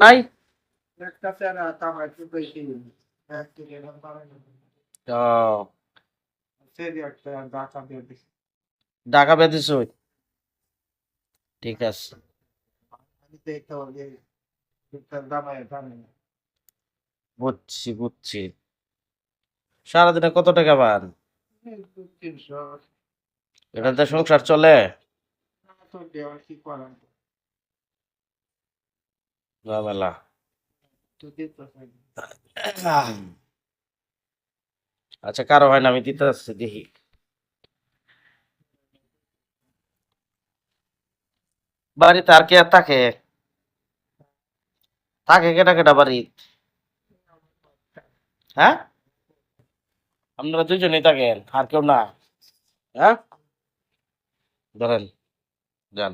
নাই? ঢাকা বেঁধেছ ঠিক আছে। বুঝছি বুঝছি। সারাদিনে কত টাকা পান? এটাতে সংসার চলে? আচ্ছা কারও হয় না, আমি দিতে আসছি, দেখি। বাড়িতে আর কে আর থাকে? থাকে কেটা কেটা বাড়ি হ্যাঁ? আপনারা দুজনেই থাকেন, আর কেউ না? হ্যাঁ? ধরেন, যান।